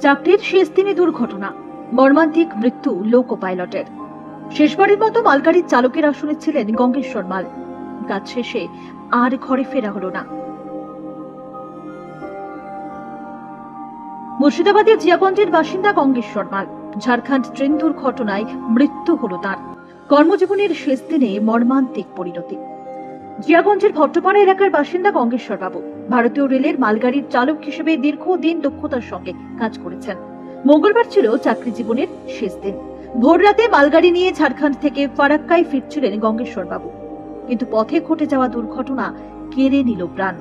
চাকরির শেষ দিনে দুর্ঘটনা, মর্মান্তিক মৃত্যু লোকো পাইলটের শেষবারের মতো মালগাড়ির চালকের আসনে ছিলেন গঙ্গেশ্বর মাল। কাজ শেষে আর ঘরে ফেরা হলো না। মুর্শিদাবাদের জিয়াগঞ্জের বাসিন্দা গঙ্গেশ্বর মাল, ঝাড়খণ্ড ট্রেন দুর্ঘটনায় মৃত্যু হল তার। কর্মজীবনের শেষ দিনে মর্মান্তিক পরিণতি। জিয়াগঞ্জের ভট্টপাড়া এলাকার বাসিন্দা গঙ্গেশ্বর বাবু ভারতীয় রেলের মালগাড়ির চালক হিসেবে দীর্ঘদিন দক্ষতার সঙ্গে কাজ করেছেন। মঙ্গলবার ছিল চাকরি জীবনের শেষ দিন। ভোর রাতে মালগাড়ি নিয়ে ঝাড়খণ্ড থেকে ফারাক্কায় ফিরছিলেন গঙ্গেশ্বর বাবু। কিন্তু পথে ঘটে যাওয়া দুর্ঘটনা কেড়ে নিল প্রাণ।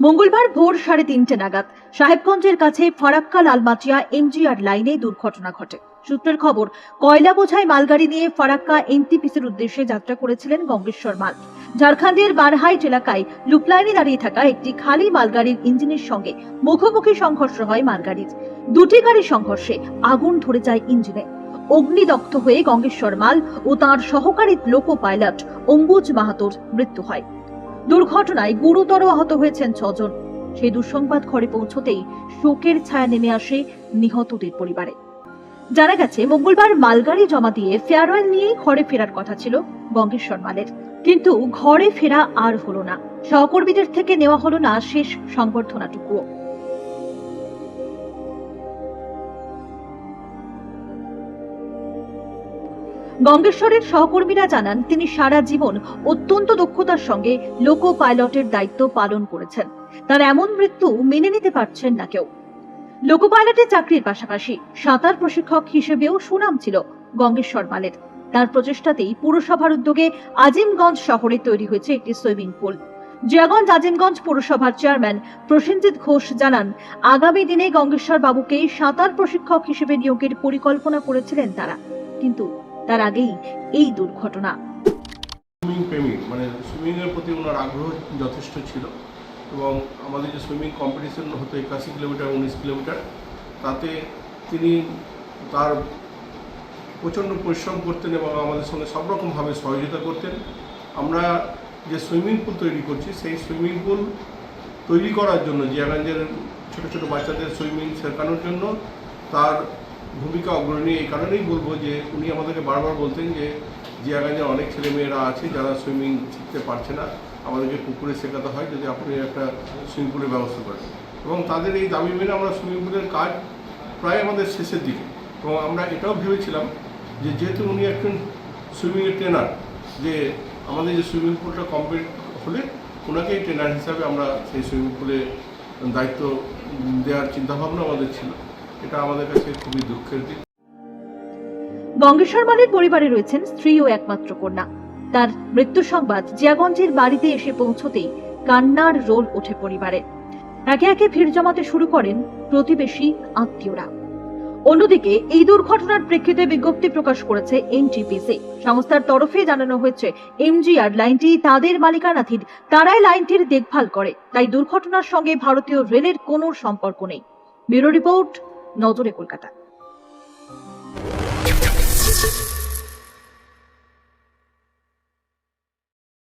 মঙ্গলবার ভোর সাড়ে তিনটে নাগাদ সাহেবগঞ্জের কাছে ফারাক্কা লালমাটিয়া এমজিআর লাইনে দুর্ঘটনা ঘটে। সূত্রের খবর কয়লা বোঝাই মালগাড়ি নিয়ে ফারাক্কা এনটিপিসির উদ্দেশ্যে যাত্রা করেছিলেন গঙ্গেশ্বর মাল। ঝাড়খণ্ডের বারহাইট এলাকায় লুপলাইনে দাঁড়িয়ে থাকা একটি খালি মালগাড়ির ইঞ্জিনের সঙ্গে মুখোমুখি সংঘর্ষ হয় মালগাড়ির। দুটি গাড়ির সংঘর্ষে আগুন ধরে যায় ইঞ্জিনে। অগ্নিদগ্ধ হয়ে গঙ্গেশ্বর মাল ও তার সহকারী লোকো পাইলট অম্বুজ মাহাতোর মৃত্যু হয়। দুর্ঘটনায় গুরুতর আহত হয়েছেন ছজন। সেই দুঃসংবাদ ঘরে পৌঁছতেই শোকের ছায়া নেমে আসে নিহতদের পরিবারে। জানা গেছে, মঙ্গলবার মালগাড়ি জমা দিয়ে ফেয়ারওয়েল নিয়েই ঘরে ফেরার কথা ছিল গঙ্গেশ্বর মালের। কিন্তু ঘরে ফেরা আর হলো না। সহকর্মীদের থেকে নেওয়া হলো না শেষ সংবর্ধনাটুকুও গঙ্গেশ্বরের সহকর্মীরা জানান, তিনি সারা জীবন অত্যন্ত দক্ষতার সঙ্গে লোকো পাইলটের দায়িত্ব পালন করেছেন। তার এমন মৃত্যু মেনে নিতে পারছেন না কেউ। লোকো পাইলটের চাকরির পাশাপাশি সাঁতার প্রশিক্ষক হিসেবেও সুনাম ছিল গঙ্গেশ্বর মালের তার প্রচেষ্টাতেই পুরসভার উদ্যোগে আজিমগঞ্জ শহরে তৈরি হয়েছে একটি সুইমিং পুল। জিয়াগঞ্জ আজিমগঞ্জ পুরসভার চেয়ারম্যান প্রসেনজিৎ ঘোষ জানান, আগামী দিনে গঙ্গেশ্বর বাবুকে সাঁতার প্রশিক্ষক হিসেবে নিয়োগের পরিকল্পনা করেছিলেন তারা। কিন্তু তার আগেই এই দুর্ঘটনা। সুইমিং প্রেমিক মানে সুইমিংয়ের প্রতি ওনার আগ্রহ যথেষ্ট ছিল। এবং আমাদের যে সুইমিং কম্পিটিশন হতো একাশি কিলোমিটার, উনিশ কিলোমিটার, তাতে তিনি তার প্রচণ্ড পরিশ্রম করতেন এবং আমাদের সঙ্গে সব রকমভাবে সহযোগিতা করতেন। আমরা যে সুইমিং পুল তৈরি করছি, সেই সুইমিং পুল তৈরি করার জন্য জিয়াগঞ্জের ছোটো ছোটো বাচ্চাদের সুইমিং শেখানোর জন্য তার ভূমিকা অগ্রণী, এই কারণেই বলব যে উনি আমাদেরকে বারবার বলতেন যে জিয়াগঞ্জের অনেক ছেলেমেয়েরা আছে যারা সুইমিং শিখতে পারছে না। আমাদেরকে পুকুরে শেখাতে হয় যদি আপনি একটা সুইমিং পুলের ব্যবস্থা করেন। এবং তাদের এই দাবি মেনে আমরা সুইমিং পুলের কাজ প্রায় আমাদের শেষের দিকে। এবং আমরা এটাও ভেবেছিলাম যে যেহেতু উনি একজন সুইমিংয়ের ট্রেনার যে আমাদের যে সুইমিং পুলটা কমপ্লিট হলে ওনাকেই ট্রেনার হিসাবে আমরা সেই সুইমিং পুলে দায়িত্ব দেওয়ার চিন্তাভাবনা আমাদের ছিল। এটা আমাদের কাছে খুবই দুঃখের দিক। গঙ্গেশ্বর মালের পরিবারে রয়েছেন স্ত্রী ও একমাত্র কন্যা। তার মৃত্যু সংবাদ জিয়াগঞ্জের বাড়িতে এসে পৌঁছতেই কান্নার রোল ওঠে পরিবারে একে একে ভিড় জমাতে শুরু করেন প্রতিবেশী আত্মীয়রা। অন্যদিকে এই দুর্ঘটনার প্রেক্ষিতে বিজ্ঞপ্তি প্রকাশ করেছে এনটিপিসি। সংস্থার তরফে জানানো হয়েছে, এমজিআর লাইনটি তাদের মালিকানাধীন, তারাই লাইনটির দেখভাল করে। তাই দুর্ঘটনার সঙ্গে ভারতীয় রেলের কোনো সম্পর্ক নেই। ব্যুরো রিপোর্ট, নজরে কলকাতা।